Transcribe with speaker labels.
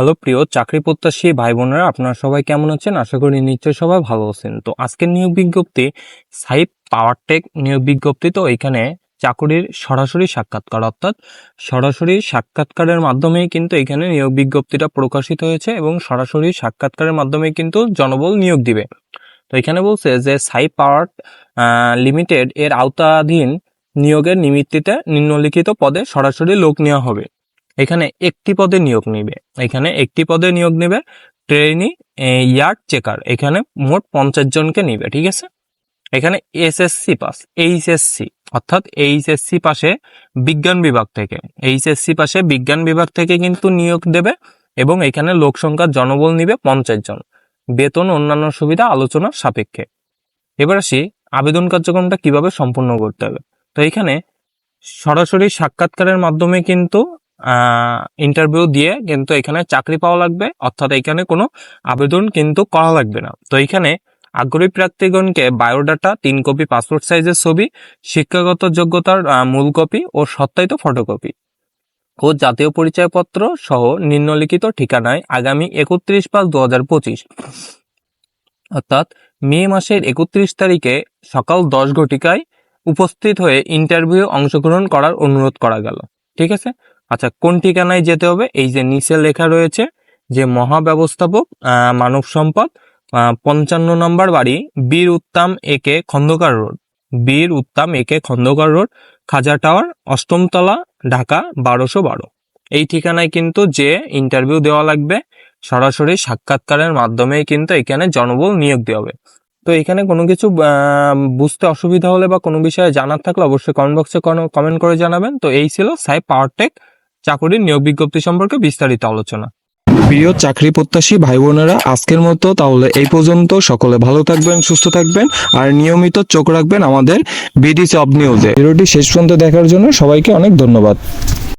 Speaker 1: Hello প্রিয় চাকরি প্রত্যাশী ভাই বোনেরা, আপনারা সবাই কেমন আছেন? আশা করি নিশ্চয়ই সবাই ভালো আছেন। তো আজকের নিয়োগ বিজ্ঞপ্তি সাইপ পাওয়ার টেক নিয়োগ বিজ্ঞপ্তি। তো এখানে চাকরির সরাসরি সাক্ষাৎকার, অর্থাৎ সরাসরি সাক্ষাৎকারের মাধ্যমেই কিন্তু এখানে নিয়োগ বিজ্ঞপ্তিটা প্রকাশিত হয়েছে এবং সরাসরি সাক্ষাৎকারের মাধ্যমে কিন্তু জনবল নিয়োগ দিবে। তো এখানে বলছে যে সাইপ পাওয়ার লিমিটেড এর আওতাধীন নিয়োগের নিমিত্তিতে নিম্নলিখিত পদে সরাসরি লোক নেওয়া হবে। এখানে একটি পদে নিয়োগ নিবে। এখানে একটি পদে নিয়োগ নেবে ট্রেনি ইয়ার্ড চেকার এখানে মোট পঞ্চাশ জনকে নিবে, ঠিক আছে? এখানে এসএসসি পাস এইচএসসি অর্থাৎ এইচএসসি পাশে বিজ্ঞান বিভাগ থেকে। এইচএসসি পাশে বিজ্ঞান বিভাগ থেকে কিন্তু নিয়োগ দেবে এবং এখানে লোক সংখ্যার জনবল নিবে পঞ্চাশ জন। বেতন, অন্যান্য সুবিধা আলোচনার সাপেক্ষে। এবার আসি আবেদন কার্যক্রমটা কীভাবে সম্পূর্ণ করতে হবে। তো এখানে সরাসরি সাক্ষাৎকারের মাধ্যমে কিন্তু ইন্টারভিউ দিয়ে কিন্তু এখানে চাকরি পাওয়া লাগবে, অর্থাৎ এখানে কোনো আবেদন কিন্তু করা লাগবে না। তো এখানে আগ্রহী প্রার্থীগণকে বায়োডাটা তিন কপি পাসপোর্ট সাইজের ছবি, শিক্ষাগত যোগ্যতার মূল কপি ও সত্যায়িত ফটোকপি ও জাতীয় পরিচয়পত্র সহ নিম্নলিখিত ঠিকানায় আগামী একত্রিশ পাঁচ দু হাজার পঁচিশ। অর্থাৎ মে মাসের একত্রিশ তারিখে সকাল দশ ঘটিকায় উপস্থিত হয়ে ইন্টারভিউ অংশগ্রহণ করার অনুরোধ করা গেল। ঠিক আছে? আচ্ছা কোন ঠিকানায় যেতে হবে? এই যে নিচে লেখা রয়েছে যে মহাব্যবস্থাপক মানব সম্পদ পঞ্চান্ন নম্বর বাড়ি, বীর উত্তম একে Khandakar road. Bir Uttam A K Khandakar road, Khaja tower, অষ্টমতলা, Dhaka, বারোশো বারো। এই ঠিকানায় কিন্তু যে ইন্টারভিউ দেওয়া লাগবে, সরাসরি সাক্ষাৎকারের মাধ্যমে কিন্তু এখানে জনবল নিয়োগ দেওয়া হবে। তো এখানে কোনো কিছু বুঝতে অসুবিধা হলে বা কোনো বিষয়ে জানার থাকলে অবশ্যই কমেন্ট বক্সে কমেন্ট করে জানাবেন। তো এই ছিল সাই পাওয়ারটেক চাকরির নিয়োগ বিজ্ঞপ্তি সম্পর্কে বিস্তারিত আলোচনা।
Speaker 2: প্রিয় চাকরি প্রত্যাশী ভাই বোনেরা আজকের মতো তাহলে এই পর্যন্ত। সকলে ভালো থাকবেন, সুস্থ থাকবেন, আর নিয়মিত চোখ রাখবেন আমাদের বিডি জব নিউজে। ভিডিওটি শেষ পর্যন্ত দেখার জন্য সবাইকে অনেক ধন্যবাদ।